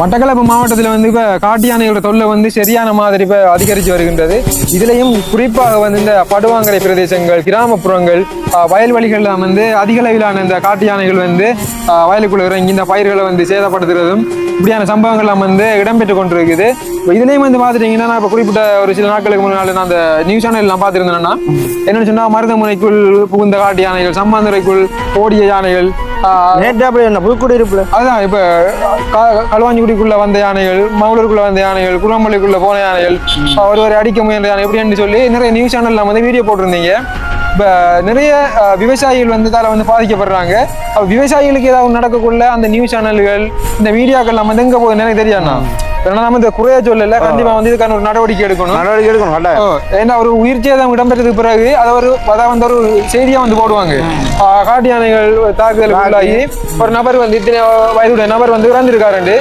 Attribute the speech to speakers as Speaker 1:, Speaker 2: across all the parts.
Speaker 1: மட்டக்களப்பு மாவட்டத்தில் வந்து இப்போ காட்டு யானைகளோட தொல்லை வந்து சரியான மாதிரி இப்போ அதிகரித்து வருகின்றது. இதுலேயும் குறிப்பாக வந்து இந்த படுவாங்கரை பிரதேசங்கள் கிராமப்புறங்கள் வயல்வெளிகளில் வந்து அதிக அளவிலான இந்த காட்டு யானைகள் வந்து வயலுக்குள்ள இறங்கி இந்த பயிர்களை வந்து சேதப்படுத்துறதும் இப்படியான சம்பவங்கள்லாம் வந்து இடம்பெற்று கொண்டிருக்குது. இப்போ இதுலேயும் வந்து பார்த்துட்டிங்கன்னா நான் இப்போ குறிப்பிட்ட ஒரு சில நாட்களுக்கு முன்னால் நான் அந்த நியூஸ் சேனல்லாம் பார்த்துருந்தேன்னா என்னென்னு சொன்னால் மருதமுனைக்குள் புகுந்த காட்டு யானைகள் சம்பாந்துரைக்குள் ஓடிய யானைகள்
Speaker 2: நேற்று அப்படி என்ன புதுக்குடியிருப்புல
Speaker 1: அதுதான் இப்ப களுவாஞ்சிக்குடிக்குள்ள வந்த யானைகள் மவுலருக்குள்ள வந்த யானைகள் குரம்பள்ளிக்குள்ள போன யானைகள் ஒருவரை அடிக்க முயன்ற யானை எப்படின்னு சொல்லி நிறைய நியூஸ் சேனல்ல வந்து வீடியோ போட்டிருந்தீங்க. இப்ப நிறைய விவசாயிகள் வந்து இதால வந்து பாதிக்கப்படுறாங்க. விவசாயிகளுக்கு ஏதாவது நடக்கக்குள்ள அந்த நியூஸ் சேனல்கள் இந்த மீடியாக்கள் நம்ம வந்து எங்க போகுதுன்னு எனக்கு தெரியாதுண்ணா. ஏன்னா நம்ம இந்த குறைய சொல்லல கண்டிப்பா வந்து இதுக்கான ஒரு நடவடிக்கை எடுக்கணும்
Speaker 2: நடவடிக்கை எடுக்கணும் கட்டாயம்
Speaker 1: ஏன்னா ஒரு உயிர் சேதம் இடம்பெற்றதுக்கு பிறகு அதை ஒரு அதை வந்து ஒரு செய்தியா வந்து போடுவாங்க காட்டு யானைகள் தாக்குதலுக்கு உள்ளாகி ஒரு நபர் வந்து இத்தனை வயதுடைய நபர் வந்து இறந்திருக்காருண்டு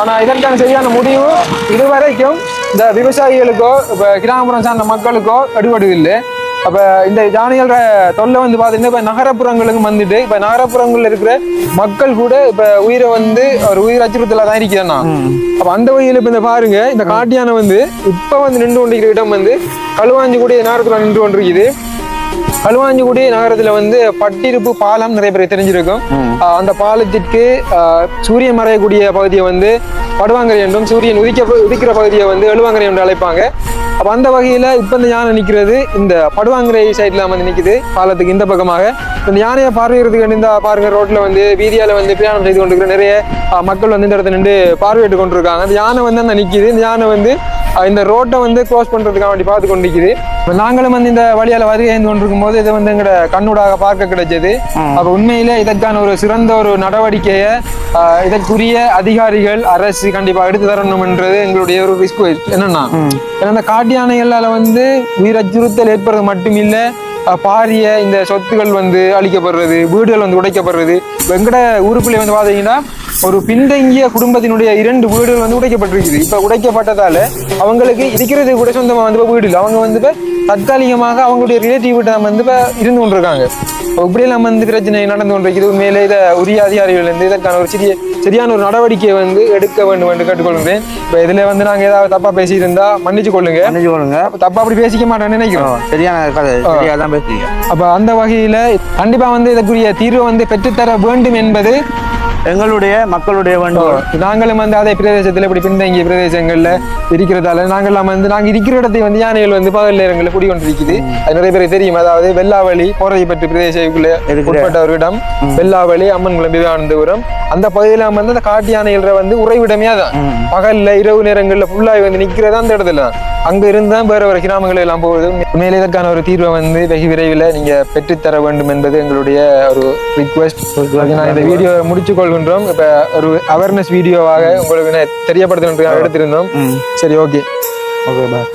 Speaker 1: ஆனா இதற்கான சரியான முடிவு இதுவரைக்கும் இந்த விவசாயிகளுக்கோ இப்ப கிராமப்புறம் சார்ந்த மக்களுக்கோ எடுபடுதில்லை அப்ப இந்த யானைகள் தொல்லை வந்து பாத்தீங்கன்னா இப்ப நகரப்புறங்களுக்கு வந்துட்டு இப்ப நகரப்புறங்கள்ல இருக்கிற மக்கள் கூட இப்ப உயிரை வந்து ஒரு உயிர் அச்சுறுத்தலாக தான் இருக்கிறேன்னா. அப்ப அந்த வகையில் இப்ப இந்த பாருங்க இந்த காட்டு யானை வந்து இப்ப வந்து நின்று கொண்டிருக்கிற இடம் வந்து களுவாஞ்சிக்குடி நகரத்துல நின்று கொண்டிருக்குது. களுவாஞ்சிக்குடி நகரத்துல வந்து பட்டிருப்பு பாலம் நிறைய பேர் தெரிஞ்சிருக்கும். அந்த பாலத்திற்கு சூரியன் மறையக்கூடிய பகுதியை வந்து படுவாங்கரை என்றும் சூரியன் உதிக்க உதிக்கிற பகுதியை வந்து எழுவாங்கரை என்று அழைப்பாங்க. அப்ப அந்த வகையில இப்ப இந்த யானை நிக்கிறது இந்த படுவாங்கரை சைட்ல வந்து நிக்குது பாலத்துக்கு இந்த பக்கமாக. இந்த யானையை பார்வையிடுறதுக்கு இந்த பாருங்க ரோட்ல வந்து வீதியால வந்து பிரயாணம் செய்து கொண்டிருக்கிற நிறைய மக்கள் வந்து இந்த இடத்துல நின்று பார்வையிட்டு கொண்டிருக்காங்க. அந்த யானை வந்து அந்த நிக்குது. இந்த யானை வந்து இந்த ரோட்டை வந்து க்ளோஸ் பண்றதுக்காக வேண்டி பார்த்து கொண்டிருக்குது. நாங்களும் வந்து இந்த வழியால வருகை கொண்டிருக்கும் போது இது வந்து எங்களோட கண்ணூடாக பார்க்க கிடைச்சது. அப்ப உண்மையிலே இதற்கான ஒரு சிறந்த ஒரு நடவடிக்கையை இதற்குரிய அதிகாரிகள் அரசு கண்டிப்பா எடுத்து தரணும்ன்றது எங்களுடைய ஒரு ரிஸ்க் என்னன்னா ஏன்னா இந்த காட்டு யானைகளால வந்து உயிர் அச்சுறுத்தல் ஏற்படுறது மட்டும் இல்ல பாரிய இந்த சொத்துக்கள் வந்து அழிக்கப்படுறது வீடுகள் வந்து உடைக்கப்படுறது. வெங்கட ஊருக்குள்ளே வந்து பாத்தீங்கன்னா ஒரு பின்தங்கிய குடும்பத்தினுடைய இரண்டு வீடுகள் வந்து உடைக்கப்பட்டிருக்குது. இப்ப உடைக்கப்பட்டதால அவங்களுக்கு இருக்கிறது கூட சொந்தமா வந்து வீடு இல்லை. அவங்க வந்து இப்ப தற்காலிகமாக அவங்களுடைய ரிலேட்டிவ் கிட்ட வந்து இப்ப இருந்து கொண்டிருக்காங்க. இப்ப இப்படியெல்லாம் வந்து பிரச்சனை நடந்து கொண்டிருக்குது. உண்மையிலே இதை உரிய அதிகாரிகள் வந்து இதற்கான ஒரு சிறிய சரியான ஒரு நடவடிக்கையை வந்து எடுக்க வேண்டும் என்று கேட்டுக்கொள்கிறேன். இப்ப இதுல வந்து நாங்க ஏதாவது தப்பா பேசியிருந்தா மன்னிச்சு கொள்ளுங்க.
Speaker 2: மன்னிச்சு கொள்ளுங்க.
Speaker 1: அப்ப தப்பா அப்படி பேசிக்க மாட்டேன்னு நினைக்கிறோம்.
Speaker 2: சரியான கதை. தான் பேசுறீங்க
Speaker 1: அப்ப அந்த வகையில கண்டிப்பா வந்து இதற்குரிய தீர்வு வந்து பெற்றுத்தர வேண்டும் என்பது
Speaker 2: எங்களுடைய மக்களுடைய வேண்டுகோள்.
Speaker 1: நாங்களும் வந்து அதே பிரதேசத்துல இப்படி பின்தங்கிய பிரதேசங்கள்ல இருக்கிறதால நாங்கெல்லாம் வந்து நாங்க இருக்கிற இடத்தை வந்து யானைகள் வந்து பகல் நேரங்களில் குடிக்கொண்டிருக்குது அது நிறைய பேருக்கு தெரியும். அதாவது வெள்ளாவளி போரைப்பட்டு பிரதேசத்துக்குள்ள உட்பட்ட ஒரு இடம் வெள்ளாவளி அம்மன்குளம் விவேகானந்தபுரம். அந்த பகுதியில வந்து அந்த காட்டு யானைகள வந்து உறைவிடமே தான். பகல்ல இரவு நேரங்கள்ல ஃபுல்லாக வந்து நிக்கிறதா அந்த இடத்துல தான். அங்க இருந்து தான் வேற வேற கிராமங்கள் எல்லாம் போகுது மேலே இதற்கான ஒரு தீர்வை வந்து வெகு விரைவில் நீங்க பெற்றுத்தர வேண்டும் என்பது எங்களுடைய ஒரு ரிக்வெஸ்ட் நான் இந்த வீடியோ முடிச்சு கொள்கின்றோம். இப்ப ஒரு அவேர்னஸ் வீடியோவாக உங்களுக்கு நான் தெரியப்படுத்தணுன்றதுக்காக எடுத்திருந்தோம். சரி ஓகே.
Speaker 2: Okay bye